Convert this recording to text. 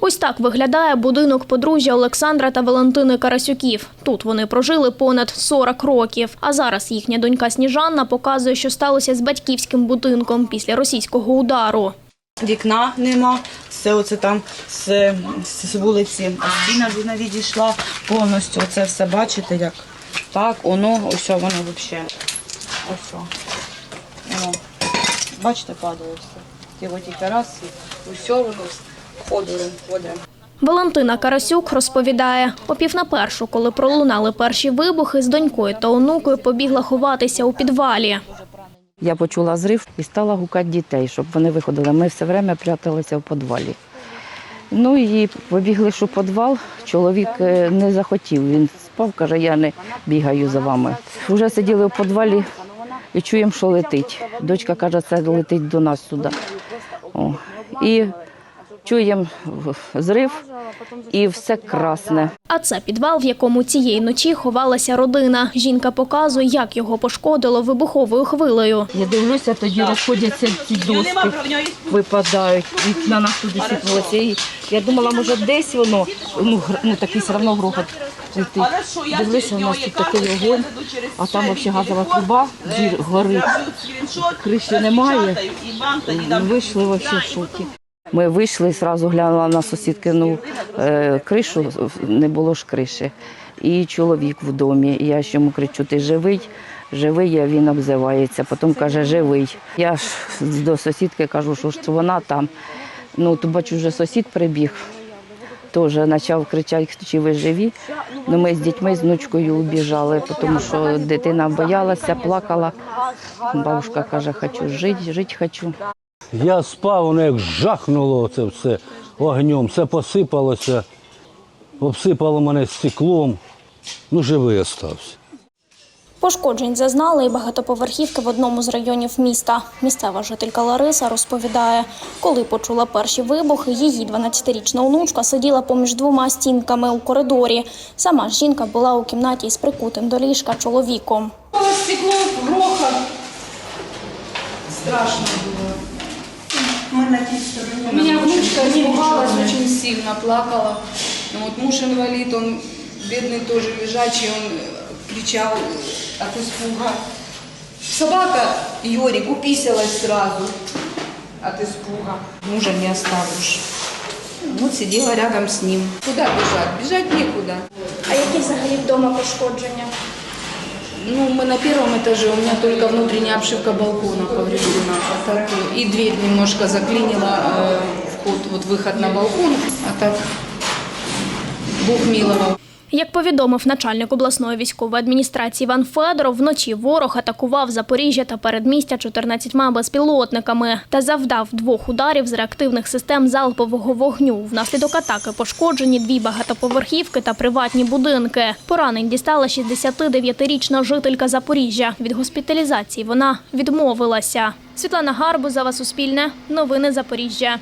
Ось так виглядає будинок подружжя Олександра та Валентини Карасюків. Тут вони прожили понад 40 років. А зараз їхня донька Сніжанна показує, що сталося з батьківським будинком після російського удару. Вікна нема, все оце там з, з вулиці стіна вона відійшла повністю. Оце все бачите, як так, воно, ось воно взагалі. Ось. Бачите, падає все. Ті оті тераси, усе воно ходить, ходить. Валентина Карасюк розповідає, о пів на першу, коли пролунали перші вибухи, з донькою та онукою побігла ховатися у підвалі. Я почула зрив і стала гукати дітей, щоб вони виходили. Ми все время пряталися в підвалі. Ну і побігли, що в підвал. Чоловік е, не захотів. Він спав, каже, я не бігаю за вами. Вже сиділи в підвалі і чуємо, що летить. Дочка каже, це летить до нас сюди. О. І чуємо зрив, і все красне. А це підвал, в якому цієї ночі ховалася родина. Жінка показує, як його пошкодило вибуховою хвилею. Я дивлюся, тоді розходяться ці доски, випадають, і на нас туди сипалося. І я думала, може десь воно, ну, ну такий все одно грохот. Дивлюся, у нас тут такий огонь, а там взагалі газова труба, горить, криші немає. Вийшли взагалі в шокі. Ми вийшли, одразу глянула на сусідкину е, кришу, не було ж криші. І чоловік в домі. Я ж йому кричу, ти живий? Живий, а він обзивається. Потім каже, живий. Я ж до сусідки кажу, що ж вона там. Ну, то бачу, вже сусід прибіг. Теж почав кричати, чи ви живі. Ну, ми з дітьми, з внучкою убіжали, тому що дитина боялася, плакала. Бабушка каже, хочу жити, жити хочу. Я спав, воно як жахнуло це все огнем, все посипалося, обсипало мене стеклом. Ну, живий остався. Пошкоджень зазнали і багатоповерхівки в одному з районів міста. Місцева жителька Лариса розповідає, коли почула перші вибухи, її 12-річна онучка сиділа поміж двома стінками у коридорі. Сама жінка була у кімнаті із прикутим до ліжка чоловіком. стекло, грохот. Страшно было. У меня внучка испугалась очень сильно, плакала. Ну, вот муж инвалид, он бедный тоже лежачий, он э, кричал э, от испуга. Собака Йорик уписалась сразу от испуга. Мужа не оставишь. Вот сидела рядом с ним. Куда бежать? Бежать некуда. А які взагалі вдома пошкодження? Ну, мы на первом этаже, у меня только внутренняя обшивка балкона повреждена. А так, э, и дверь немножко заклинила, э, вход, вот выход на балкон. А так, Бог миловал. Як повідомив начальник обласної військової адміністрації Іван Федоров, вночі ворог атакував Запоріжжя та передмістя 14 безпілотниками та завдав двох ударів з реактивних систем залпового вогню. Внаслідок атаки пошкоджені дві багатоповерхівки та приватні будинки. Поранень дістала 69-річна жителька Запоріжжя. Від госпіталізації вона відмовилася. Світлана Гарбузова, Суспільне, Новини Запоріжжя.